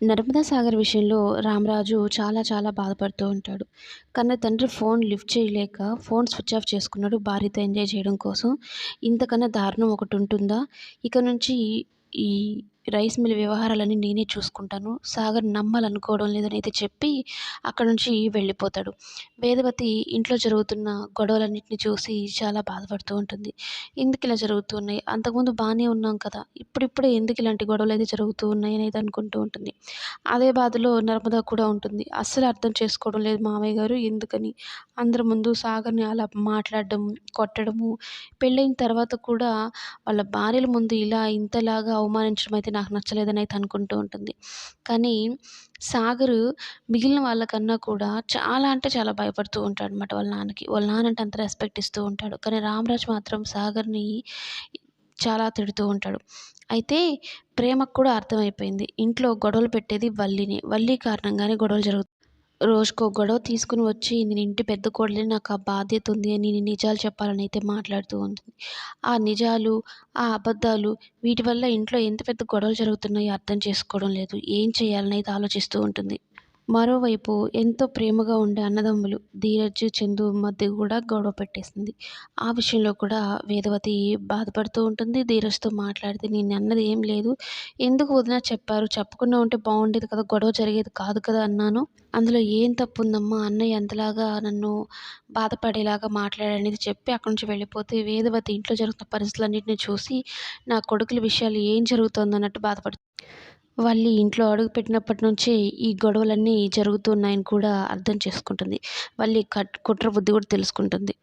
నర్మదా సాగర్ విషయంలో రామరాజు చాలా చాలా బాధపడుతూ ఉంటాడు. కన్న తండ్రి ఫోన్ లిఫ్ట్ చేయలేక ఫోన్ స్విచ్ ఆఫ్ చేసుకున్నాడు భార్యతో ఎంజాయ్ చేయడం కోసం. ఇంతకన్నా దారుణం ఒకటి ఉంటుందా ఇక నుంచి ఈ రైస్ మిల్ వ్యవహారాలన్నీ నేనే చూసుకుంటాను. సాగర్ నమ్మాలనుకోవడం లేదనైతే చెప్పి అక్కడి నుంచి వెళ్ళిపోతాడు. వేదవతి ఇంట్లో జరుగుతున్న గొడవలన్నింటినీ చూసి చాలా బాధపడుతూ ఉంటుంది. ఎందుకు ఇలా జరుగుతూ జరుగుతున్నాయి? అంతకుముందు బాగానే ఉన్నాం కదా! ఇప్పుడిప్పుడే ఎందుకు ఇలాంటి గొడవలు అయితే జరుగుతూ ఉన్నాయి అనేది అనుకుంటూ ఉంటుంది. అదే బాధలో నర్మద కూడా ఉంటుంది. అస్సలు అర్థం చేసుకోవడం లేదు మామయ్య గారు ఎందుకని అందరి ముందు సాగర్‌ని అలా మాట్లాడడం, కొట్టడము, పెళ్ళైన తర్వాత కూడా వాళ్ళ భార్యల ముందు ఇలా ఇంతలాగా అవమానించడం అయితే నాకు నచ్చలేదనైతే అనుకుంటూ ఉంటుంది. కానీ సాగరు మిగిలిన వాళ్ళకన్నా కూడా చాలా అంటే చాలా భయపడుతూ ఉంటాడు అనమాట వాళ్ళ నాన్నకి. వాళ్ళ నాన్న అంటే అంత రెస్పెక్ట్ ఇస్తూ ఉంటాడు. కానీ రామరాజ్ మాత్రం సాగర్‌ని చాలా తిడుతూ ఉంటాడు. అయితే ప్రేమకు కూడా అర్థమైపోయింది. ఇంట్లో గొడవలు పెట్టేది వల్లిని వల్లి కారణంగానే గొడవలు జరుగుతాయి రోజుకో గొడవ తీసుకొని వచ్చి నేను ఇంటి పెద్ద కోడలిని నాకు ఆ బాధ్యత ఉంది అని నేను నిజాలు చెప్పాలని అయితే మాట్లాడుతూ ఉంటుంది. ఆ నిజాలు, ఆ అబద్ధాలు వీటి వల్ల ఇంట్లో ఎంత పెద్ద గొడవలు జరుగుతున్నాయో అర్థం చేసుకోవడం లేదు. ఏం చేయాలని అయితే ఆలోచిస్తూ ఉంటుంది. మరోవైపు ఎంతో ప్రేమగా ఉండే అన్నదమ్ములు ధీరజ్, చందు మధ్య కూడా గొడవ పెట్టేసింది. ఆ విషయంలో కూడా వేదవతి బాధపడుతూ ఉంటుంది. ధీరజ్‌తో మాట్లాడితే నేను అన్నది ఏం లేదు. ఎందుకు వదిన చెప్పారు? చెప్పకుండా ఉంటే బాగుండేది కదా! గొడవ జరిగేది కాదు కదా! అన్నాను. అందులో ఏం తప్పు ఉందమ్మా అన్నయ్య అంతలాగా నన్ను బాధపడేలాగా మాట్లాడనేది చెప్పి అక్కడి నుంచి వెళ్ళిపోతే వేదవతి ఇంట్లో జరుగుతున్న పరిస్థితులన్నింటినీ చూసి నా కొడుకుల విషయాలు ఏం జరుగుతోందన్నట్టు బాధపడుతుంది. వాళ్ళు ఇంట్లో అడుగుపెట్టినప్పటి నుంచే ఈ గొడవలన్నీ జరుగుతున్నాయని కూడా అర్థం చేసుకుంటుంది. వాళ్ళు కట్ కుట్ర బుద్ధి కూడా తెలుసుకుంటుంది.